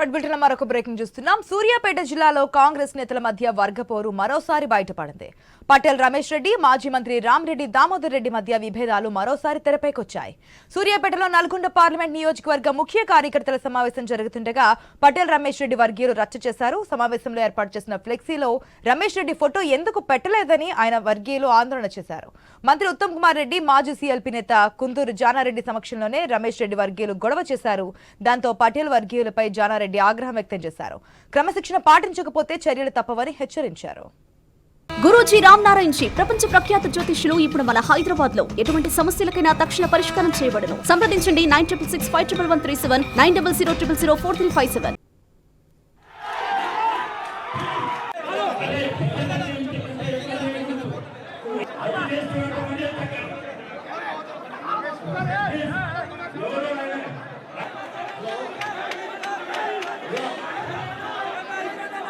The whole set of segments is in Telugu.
రైట్ మరొక బ్రేకింగ్ చూస్తున్నాం. సూర్యాపేట జిల్లాలో కాంగ్రెస్ నేతల మధ్య వర్గపోరు మరోసారి బయటపడింది. పటేల్ రమేష్ రెడ్డి మాజీ మంత్రి రామరెడ్డి దామోదర్ రెడ్డి మధ్య విభేదాలు మరోసారి తెరపైకొచ్చాయి. సూర్యాపేటలో నల్గొండ పార్లమెంట్ నియోజకవర్గ ముఖ్య కార్యకర్తల సమావేశం జరుగుతుండగా పటేల్ రమేష్ రెడ్డి వర్గీయులు రచ్చ చేశారు. సమావేశంలో ఏర్పాటు చేసిన ఫ్లెక్సీలో రమేష్ రెడ్డి ఫోటో ఎందుకు పెట్టలేదని ఆయన వర్గీయులు ఆందోళన చేశారు. మంత్రి ఉత్తమ్ కుమార్ రెడ్డి మాజీ సీఎల్పీ నేత కుందూరు జానారెడ్డి సమక్షంలోనే రమేష్ రెడ్డి వర్గీయులు గొడవ చేశారు. దాంతో పటేల్ వర్గీయులపై జానారెడ్డి ఆగ్రహం వ్యక్తం చేశారు. క్రమశిక్షణ పాటించకపోతే చర్యలు తప్పవని హెచ్చరించారు. గురూజీ రామ్ నారాయణ్ జీ ప్రపంచ ప్రఖ్యాత జ్యోతిష్యులు ఇప్పుడు మన హైదరాబాద్లో ఎటువంటి సమస్యలకైనా తక్షణ పరిష్కారం చేయబడను. సంప్రదించండి nine triple six five triple one three seven nine double zero triple zero four three five seven.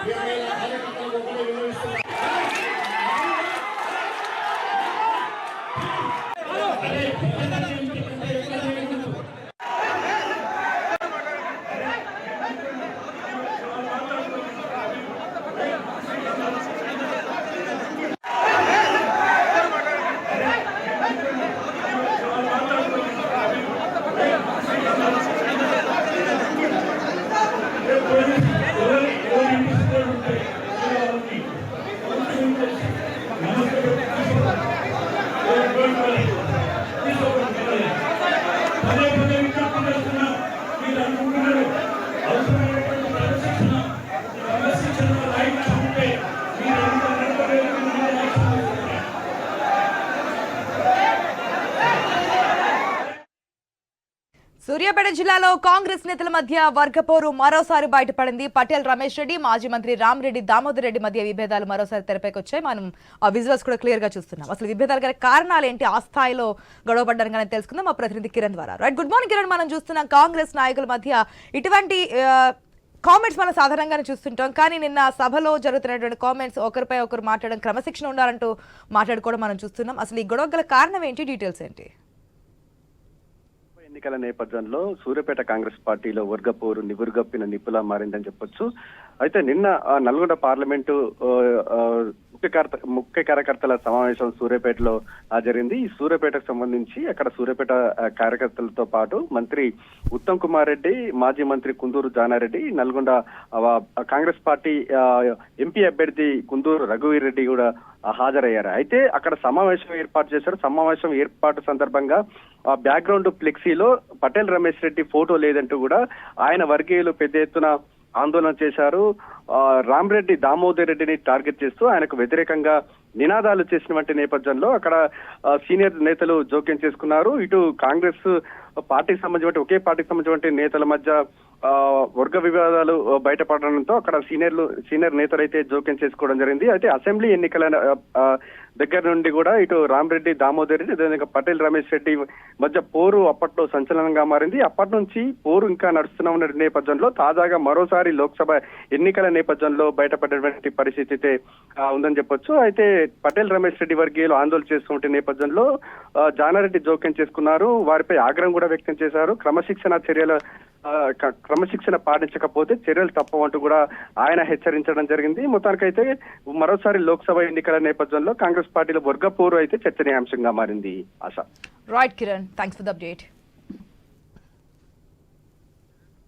పదే సూర్యాపేట జిల్లాలో కాంగ్రెస్ నేతల మధ్య వర్గపోరు మరోసారి బయటపడింది. పటేల్ రమేష్ రెడ్డి మాజీ మంత్రి రామరెడ్డి దామోదర్ రెడ్డి మధ్య విభేదాలు మరోసారి తెరపైకి వచ్చాయి మనం ఆ విజువల్స్ కూడా క్లియర్గా చూస్తున్నాం. అసలు విభేదాలు గల కారణాలు ఏంటి? ఆ స్థాయిలో గొడవ పడ్డారు కానీ తెలుసుకుందాం. మా ప్రతినిధి కిరణ్ ద్వారా. Right good morning Kiran. మనం చూస్తున్నాం కాంగ్రెస్ నాయకుల మధ్య ఇటువంటి కామెంట్స్ మనం సాధారణంగానే చూస్తుంటాం. కానీ నిన్న సభలో జరుగుతున్నటువంటి కామెంట్స్ ఒకరిపై ఒకరు మాట్లాడడం క్రమశిక్షణ ఉండాలంటూ మాట్లాడుకోవడం మనం చూస్తున్నాం. అసలు ఈ గొడవ గల కారణం ఏంటి? డీటెయిల్స్ ఏంటి? ఎన్నికల నేపథ్యంలో సూర్యపేట కాంగ్రెస్ పార్టీలో వర్గపోరు నివురుగప్పిన నిప్పులా మారిందని చెప్పొచ్చు. అయితే నిన్న ఆ, నల్గొండ పార్లమెంటు ముఖ్యకర్త ముఖ్య ముఖ్య కార్యకర్తల సమావేశం సూర్యాపేటలో జరిగింది. ఈ సూర్యాపేటకు సంబంధించి అక్కడ సూర్యాపేట కార్యకర్తలతో పాటు మంత్రి ఉత్తమ్ కుమార్ రెడ్డి మాజీ మంత్రి Kunduru Janareddy Nalgonda Congress party MP అభ్యర్థి కుందూరు రఘువీర్ రెడ్డి కూడా హాజరయ్యారు. అయితే అక్కడ సమావేశం ఏర్పాటు చేశారు. సమావేశం ఏర్పాటు సందర్భంగా ఆ బ్యాక్గ్రౌండ్ ఫ్లెక్సీలో పటేల్ రమేష్ రెడ్డి ఫోటో లేదంటూ కూడా ఆయన వర్గీయులు పెద్ద ఎత్తున ఆందోళన చేశారు. రామ్రెడ్డి దామోదర్ రెడ్డిని టార్గెట్ చేస్తూ ఆయనకు వ్యతిరేకంగా నినాదాలు చేసినటువంటి నేపథ్యంలో అక్కడ సీనియర్ నేతలు జోక్యం చేసుకున్నారు. ఇటు కాంగ్రెస్ పార్టీకి సంబంధించిన ఒకే పార్టీకి సంబంధించిన నేతల మధ్య వర్గ వివాదాలు బయటపడడంతో అక్కడ సీనియర్లు సీనియర్ నేతలు అయితే జోక్యం చేసుకోవడం జరిగింది. అయితే అసెంబ్లీ ఎన్నికల దగ్గర నుండి కూడా ఇటు రామరెడ్డి దామోదర్ రెడ్డి అదేవిధంగా పటేల్ రమేష్ రెడ్డి మధ్య పోరు అప్పట్లో సంచలనంగా మారింది. అప్పటి నుంచి పోరు ఇంకా నడుస్తున్న ఉన్న నేపథ్యంలో తాజాగా మరోసారి లోక్సభ ఎన్నికల నేపథ్యంలో బయటపడేటువంటి పరిస్థితి అయితే ఉందని చెప్పొచ్చు. అయితే పటేల్ రమేష్ రెడ్డి వర్గీయులు ఆందోళన చేస్తున్న నేపథ్యంలో జానారెడ్డి జోక్యం చేసుకున్నారు. వారిపై ఆగ్రహం కూడా వ్యక్తం చేశారు. క్రమశిక్షణ చర్యల క్రమశిక్షణ పాటించకపోతే చర్యలు తప్పవంటూ కూడా ఆయన హెచ్చరించడం జరిగింది. మొత్తానికైతే మరోసారి లోక్సభ ఎన్నికల నేపథ్యంలో కాంగ్రెస్ పార్టీలో వర్గపూర్వ అయితే చర్చనీయాంశంగా మారింది ఆశ. Right Kiran thanks for the update